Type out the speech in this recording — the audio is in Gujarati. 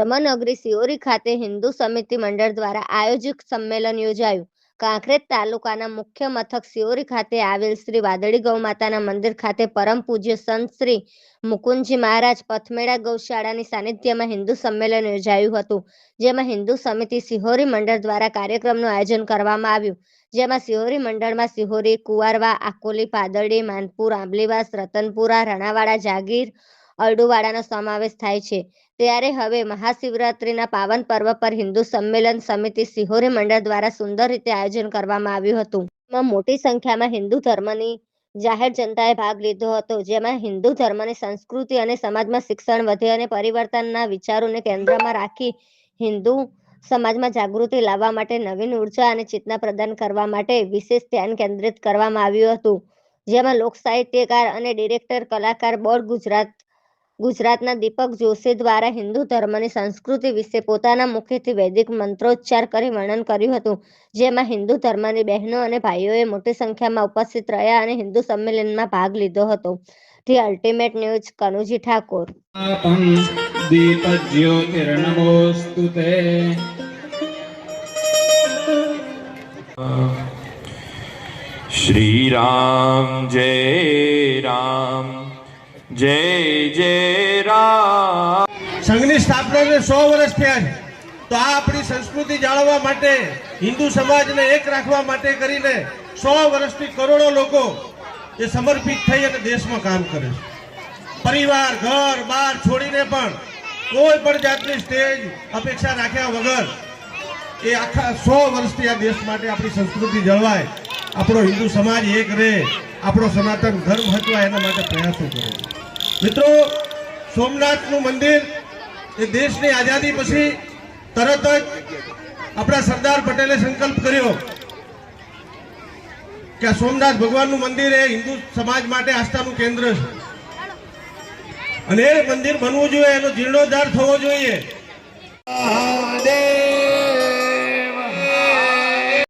ધર્મનગરી સિયોરી ખાતે હિન્દુ સમિતિ મંડળ દ્વારા આયોજિત સંમેલન યોજાયું. કાંકરેજ તાલુકાના મુખ્ય મથક સિયોરી ખાતે આવેલ શ્રી વાદળી ગૌમાતાના મંદિર ખાતે પરમ પૂજ્ય સંત શ્રી મુકુંદજી મહારાજ પથમેળા ગૌશાળાની સાનિધ્યમાં હિન્દુ સંમેલન યોજાયું હતું, જેમાં હિન્દુ સમિતિ સિહોરી મંડળ દ્વારા કાર્યક્રમનું આયોજન કરવામાં આવ્યું. જેમાં સિહોરી મંડળમાં સિહોરી, કુવારવા, આકોલી પાદરડી માનપુર, આંબલીવાસ, રતનપુરા, રણાવાડા, જાગીર અરડુવાડાનો સમાવેશ થાય છે. ત્યારે હવે મહાશિવરાત્રિના પાવન પર્વ પર હિન્દુ સંમેલન સમિતિ સિહોરી મંડળ દ્વારા સુંદર રીતે આયોજન કરવામાં આવ્યું હતું. એમાં મોટી સંખ્યામાં હિન્દુ ધર્મની જાહેર જનતાએ ભાગ લીધો હતો. જેમાં હિન્દુ ધર્મની સંસ્કૃતિ અને સમાજમાં શિક્ષણ વધે અને પરિવર્તનના વિચારોને કેન્દ્રમાં રાખી હિન્દુ સમાજમાં જાગૃતિ લાવવા માટે નવીન ઊર્જા અને ચેતના પ્રદાન કરવા માટે વિશેષ ધ્યાન કેન્દ્રિત કરવામાં આવ્યું હતું. જેમાં લોક સાહિત્યકાર અને ડિરેક્ટર કલાકાર બોર્ડ ગુજરાત ગુજરાતના દીપક જોશી દ્વારા હિન્દુ ધર્મની સંસ્કૃતિ વિશે પોતાના મુખેથી વૈદિક મંત્રોચ્ચાર કરી વર્ણન કર્યું હતું. જેમાં હિન્દુ ધર્મની બહેનો અને ભાઈઓએ મોટી સંખ્યામાં ઉપસ્થિત રહ્યા અને હિન્દુ સંમેલનમાં ભાગ લીધો હતો. The ultimate news Kanuji Thakor. Shri Ram જય રામ. જય જય રામ સંઘની સ્થાપનાને સો વર્ષ થયા છે. તો આ આપણી સંસ્કૃતિ જાળવવા માટે, હિન્દુ સમાજને એક રાખવા માટે કરીને સો વર્ષથી કરોડો લોકો એ સમર્પિત થઈ અને દેશમાં કામ કરે છે. પરિવાર, ઘર બહાર છોડીને પણ કોઈ પણ જાતની સ્ટેજ અપેક્ષા રાખ્યા વગર એ આખા સો વર્ષથી આ દેશ માટે આપણી સંસ્કૃતિ જળવાય. આપણો હિન્દુ સમાજ એક રહે. આપણો સનાતન ધર્મ હતો, એના માટે પ્રયાસો કરે મિત્રો, સોમનાથનું મંદિર એ દેશની આઝાદી પછી તરત જ આપણા સરદાર પટેલે સંકલ્પ કર્યો કે આ સોમનાથ ભગવાનનું મંદિર એ હિન્દુ સમાજ માટે આસ્થાનું કેન્દ્ર છે. અને એ મંદિર બનવું જોઈએ, એનો જીર્ણોદ્ધાર થવો જોઈએ.